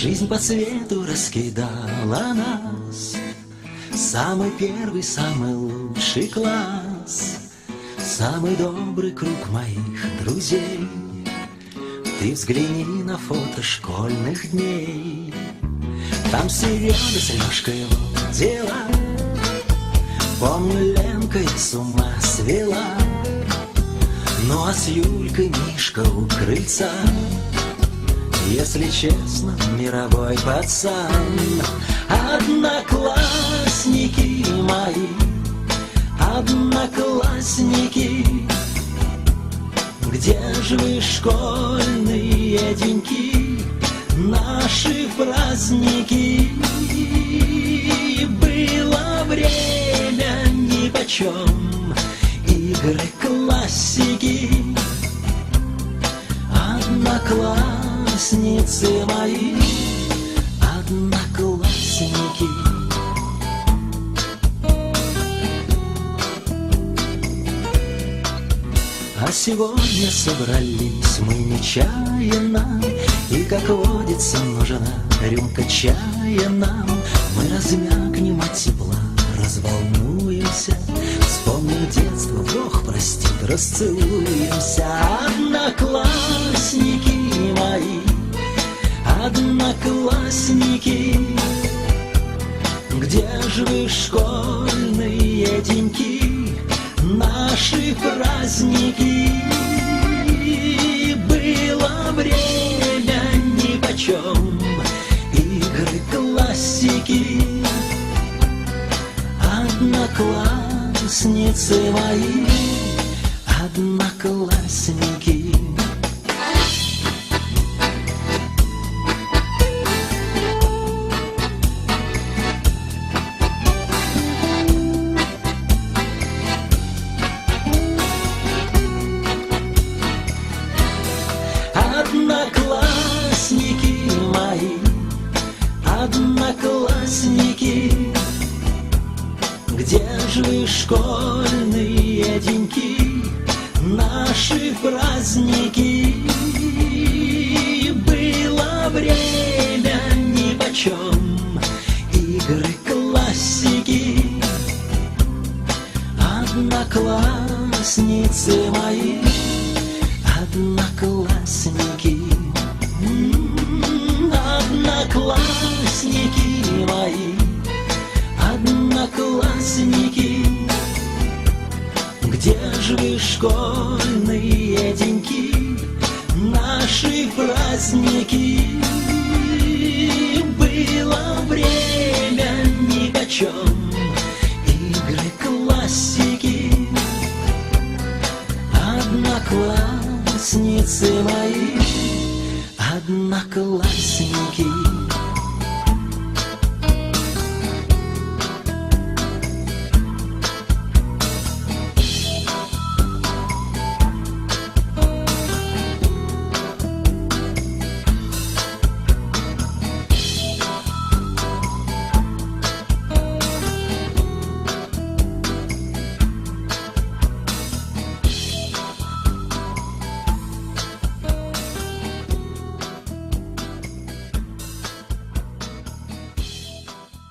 Жизнь по свету раскидала нас. Самый первый, самый лучший класс. Самый добрый круг моих друзей. Ты взгляни на фото школьных дней. Там Серега с Лешкой вот дела. Помню, Ленка их с ума свела. Ну а с Юлькой Мишка у крыльца Если честно, мировой пацан. Одноклассники мои Одноклассники. Где же вы, школьные деньки Наши праздники? Было время нипочем Игры классики Одноклассницы мои Одноклассники. А сегодня собрались мы нечаянно И, как водится, нужна рюмка чая нам. Мы размякнем от тепла, разволнуемся Вспомним детство, Бог простит, расцелуемся одноклассники. Где же вы, школьные деньки Наши праздники? Было время нипочем Игры классики. Одноклассницы мои Одноклассники Вы, школьные деньки, наши праздники. Было время нипочем, одноклассники, Где же вы, школьные деньки, Наши праздники? Было время ни о чем, Игры классики, Одноклассницы мои, Одноклассники.